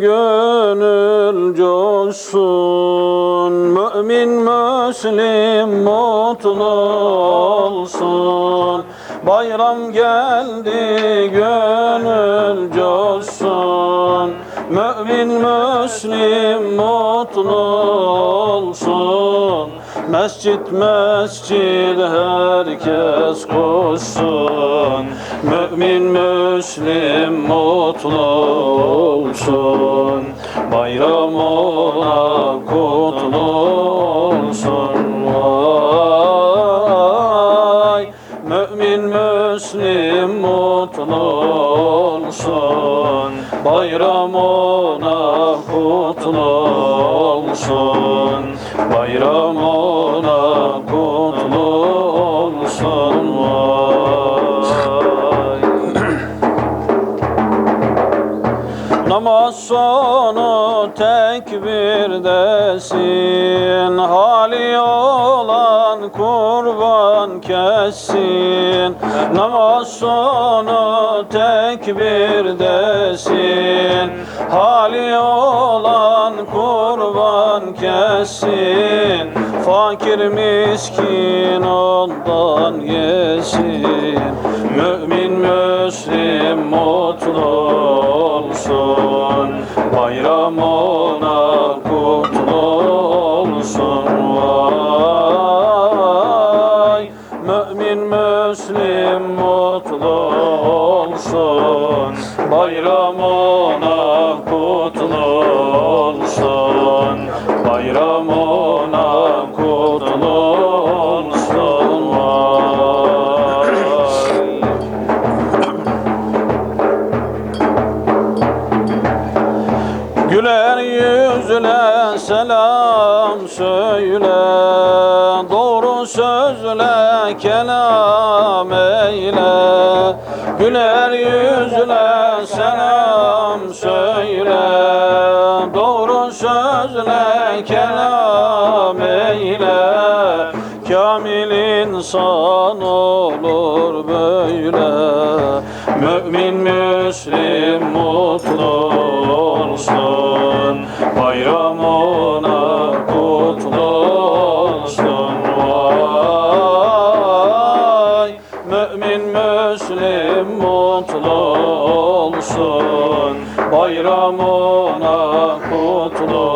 gönül coşsun Mümin Müslim mutlu olsun. Bayram geldi gönül coşsun Mümin Müslim mutlu olsun. Mescit mescid herkes koşsun. Mümin Müslim mutlu olsun. Bayram ona kutlu olsun. Vay! Mümin Müslim mutlu olsun Bayram ona kutlu olsun Bayram ona kutlu olsun Vay. Namaz sonu tekbirdesin. Hali olan kurban kessin. Namaz sonu tekbirdesin Hali olan kurban kessin. Fakir miskin ondan yesin. Mümin Müslim olsun Bayram ona kutlu olsun. Bayram ona kutlu olsun Vay. Güler yüzle selam söyle Doğru sözle kelam eyle Güler yüzle selam söyle Doğru sözle kelam eyle. Kamil insan olur böyle Mümin Müslim mutlu olsun. Bayram ona kutlu olsun. Vay Mümin Müslim mutlu olsun Bayram ona kutlu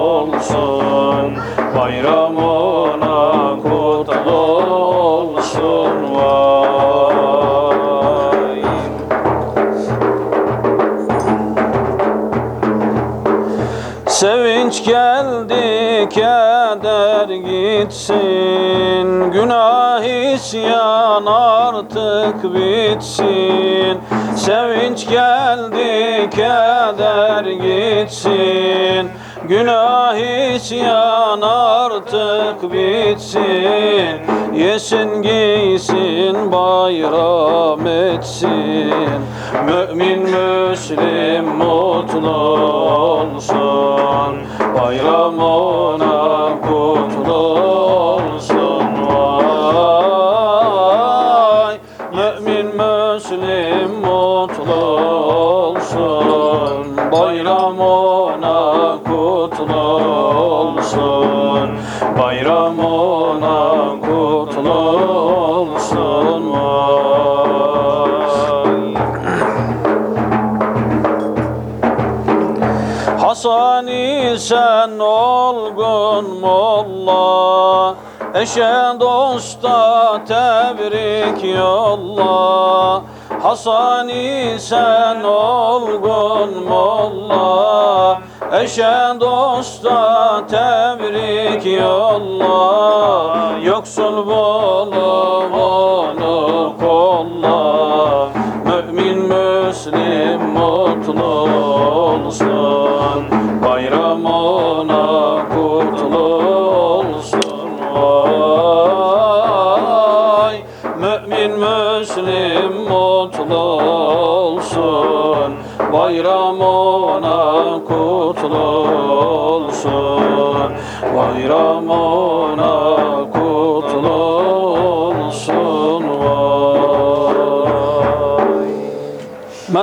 olsun. Bayram ona kutlu olsun Vay. Sevinç geldi, keder gitsin Günah isyan artık bitsin. Sevinç geldi, keder gitsin. Günah isyan artık bitsin. Yesin giysin bayram etsin. Mümin Müslim mutlu olsun. Bayram ona Hasani sen olgun molla. Eşe dosta tebrik yolla. Hasani sen olgun molla. Eşe dosta tebrik yolla. Yoksul bulup Müslim mutlu olsun. Bayram ona kutlu olsun. Bayram ona